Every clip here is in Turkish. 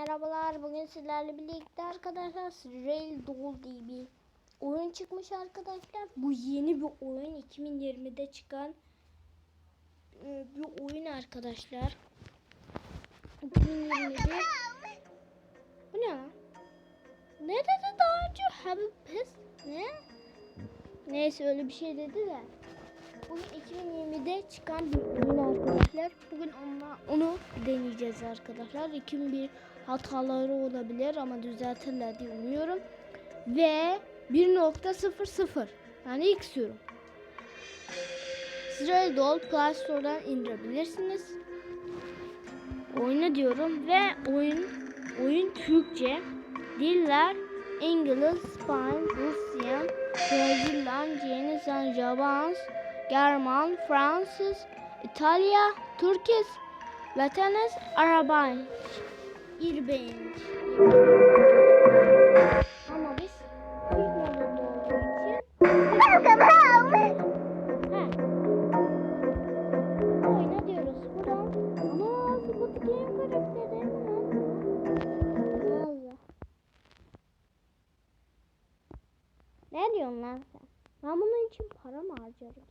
Merhabalar bugün sizlerle birlikte arkadaşlar Rail Doll diye bir oyun çıkmış arkadaşlar. Bu yeni bir oyun 2020'de çıkan e, bir oyun arkadaşlar. 2020'de Bu ne? Ne dedi daha önce? Have a pes ne? Neyse öyle bir şey dedi de. Bugün 2020'de çıkan bir oyun arkadaşlar. Bugün onunla, onu deneyeceğiz arkadaşlar. 2001 hataları olabilir ama düzeltirler diye umuyorum. Ve 1.00 yani ilk sürüm. Sırayla Doll Play Store'dan indirebilirsiniz. Oyna diyorum ve oyun oyun Türkçe. Diller İngiliz, İspanyol, Rusya, Brezilyan, Yeni Japan, German, Fransız, İtalya, Türkis, Latinez, Arabay. İrbenç. Ama biz. Ne diyorsun lan sen? Ben bunun için para mı harcarım?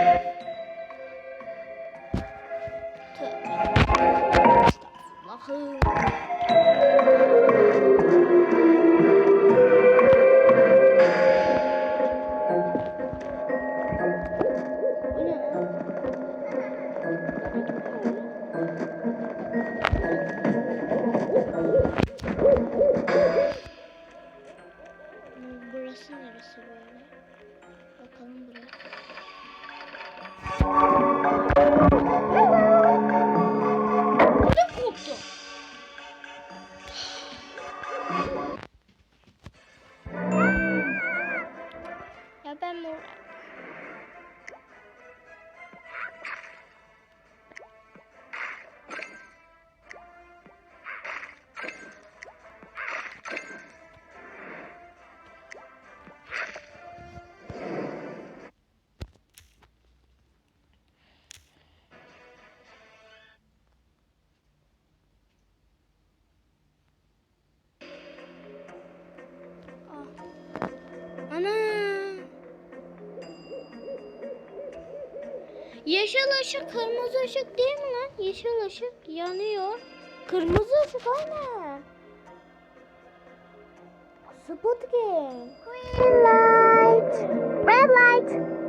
Yeah. Yeşil ışık, kırmızı ışık değil mi lan? Yeşil ışık yanıyor. Kırmızı ışık aynen. Spot game. Green light! Red light!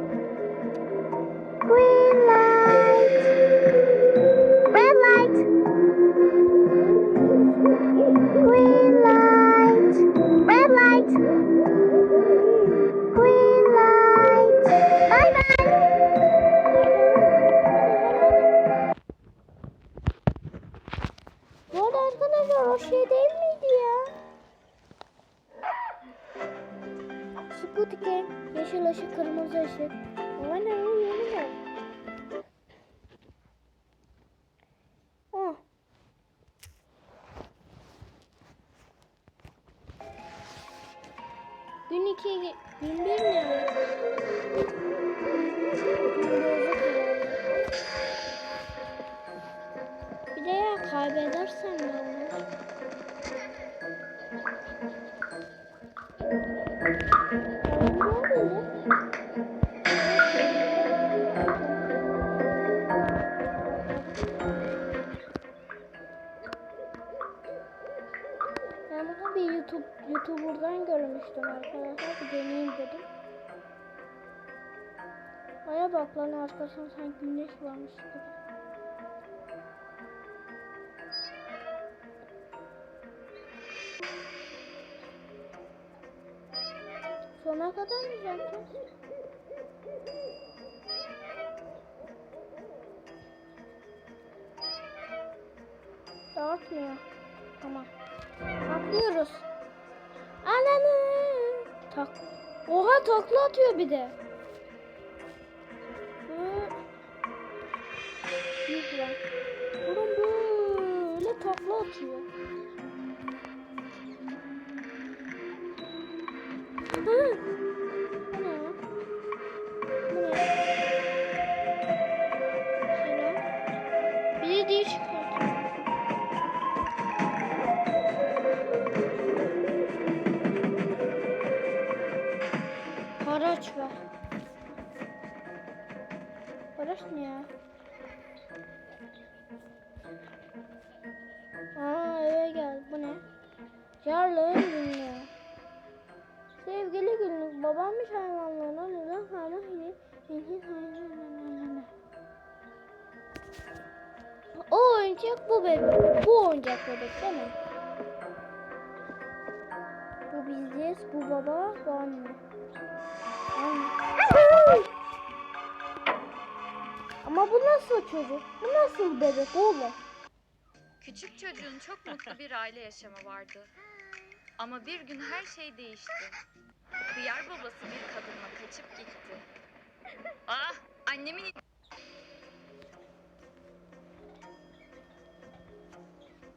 Gün iki, gün bir ne? Bir de ya kaybedersem ne olur? Aya bak lan arkasında sanki güneş varmış gibi. Sona kadar mı yapacağız? Dağıtmıyor. Tamam. Atlıyoruz. Ananı. Tak. Oha takla atıyor bir de. Değişik atıyor. Haraç var. Haraç ne ya? Yarlığın günlüğü. Sevgili günlük babammış hayvanlarına neden hala hile O oyuncak bu bebek. Bu oyuncak bebek değil mi? Bu biziz, bu baba, bu anne. Anne. Ama bu nasıl çocuk? Bu nasıl bebek oğlum? Küçük çocuğun çok mutlu bir aile yaşamı vardı. Ama bir gün her şey değişti. Hıyar babası bir kadınla kaçıp gitti. Ah, annemin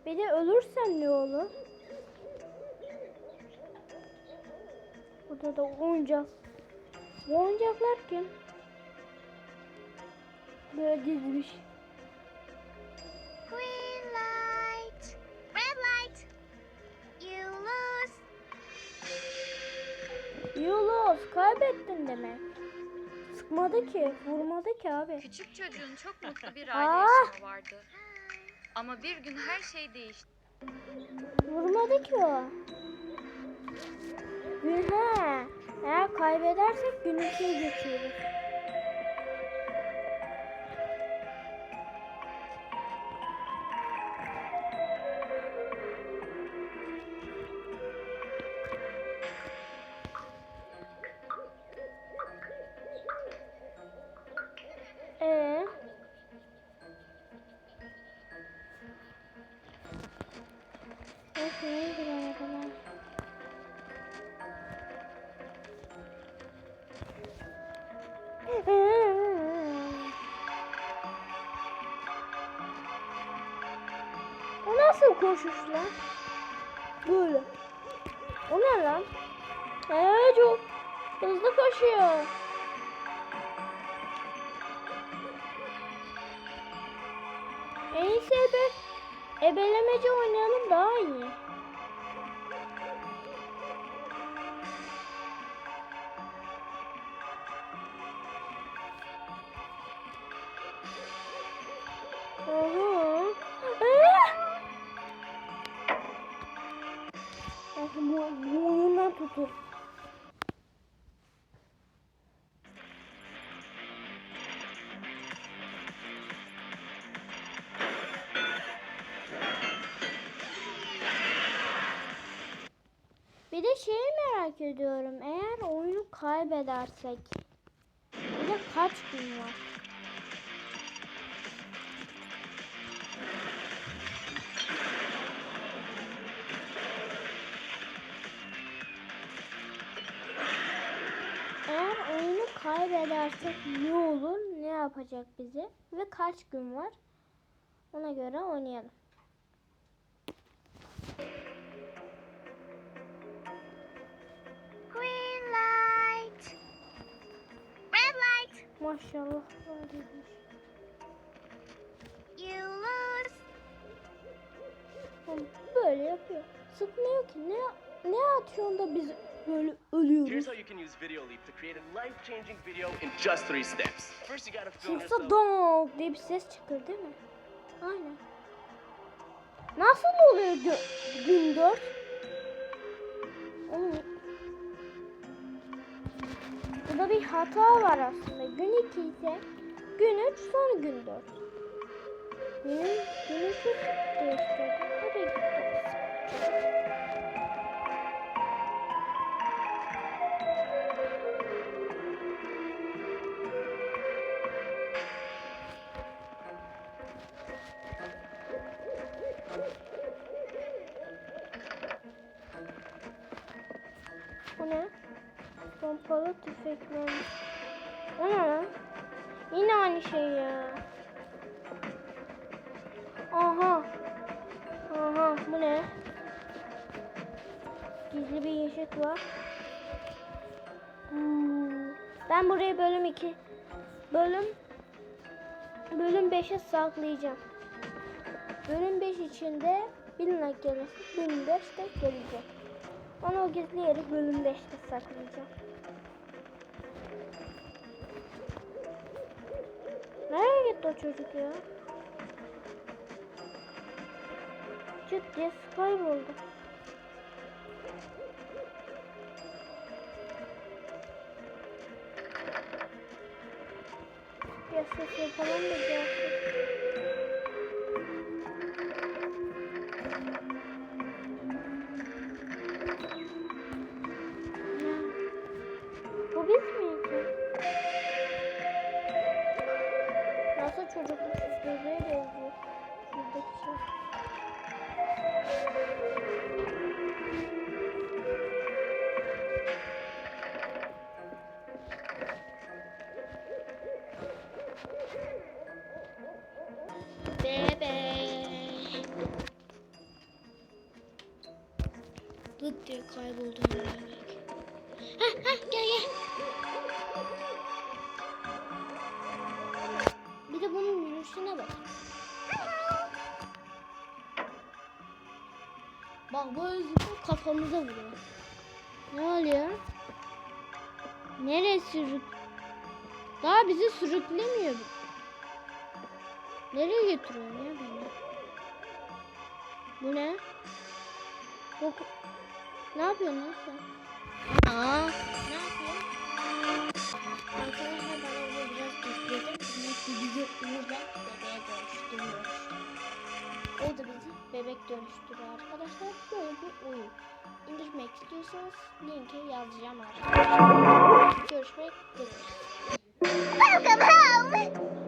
de ölürsen ne olur? Burada da oyuncak. Bu oyuncaklar kim? Böyle dizmiş. Yunus kaybettin demek. Sıkmadı ki, vurmadı ki abi. küçük çocuğun çok mutlu bir aile yaşamı vardı. Ama bir gün her şey değişti. Vurmadı ki o. Gün he. Eğer kaybedersek gün ikiye geçiyoruz. O nasıl koşuş lan? Böyle. O ne lan? Ee, çok hızlı koşuyor. En iyisi ebe, ebelemece oynayalım daha iyi. Tutur. Bir de şeyi merak ediyorum. Eğer oyunu kaybedersek bir de kaç gün var? Kaybedersek ne olur? Ne yapacak bizi? Ve kaç gün var? Ona göre oynayalım. Green light, red light. Maşallah. You lose. Böyle yapıyor. Sıkmıyor ki. Ne ne atıyorsun da biz Böyle ölüyoruz. Sonuçta donk diye bir ses çıkıyor değil mi? Aynen. Nasıl oluyor gö gün dört? Burada bir hata var aslında. Gün iki ise gün üç sonra gün dört. Gün 3 değiştirdim. Bu ne? Pompalı tüfekler. O ne lan? Yine aynı şey ya. Aha. Aha bu ne? Gizli bir ışık var. Hmm. Ben burayı bölüm 2 bölüm bölüm 5'e saklayacağım. Bölüm 5 içinde 1000 like gelirse bölüm 5'te gelecek. Onu o gizli yeri bölüm 5'te saklayacağım. Nereye gitti o çocuk ya? Çıt diye kayboldu. Ya ses falan da gelsin. Dıt diye kayboldu bebek. Hah hah gel gel. Bir de bunun yürüyüşüne bak. Bak bu özgür kafamıza vuruyor. Ne oluyor? Nereye sürük? Daha bizi sürüklemiyor. Nereye götürüyor ya beni? Bu ne? Bu... Ne yapıyorsun lan sen? Aa, ne yapıyorsun? Arkadaşlar ben orada biraz bekledim. Çünkü bizi burada bebeğe dönüştürüyor. O da bizi bebek dönüştürüyor arkadaşlar. Böyle bir oyun. İndirmek istiyorsanız linki yazacağım arkadaşlar. Görüşmek üzere. Welcome home!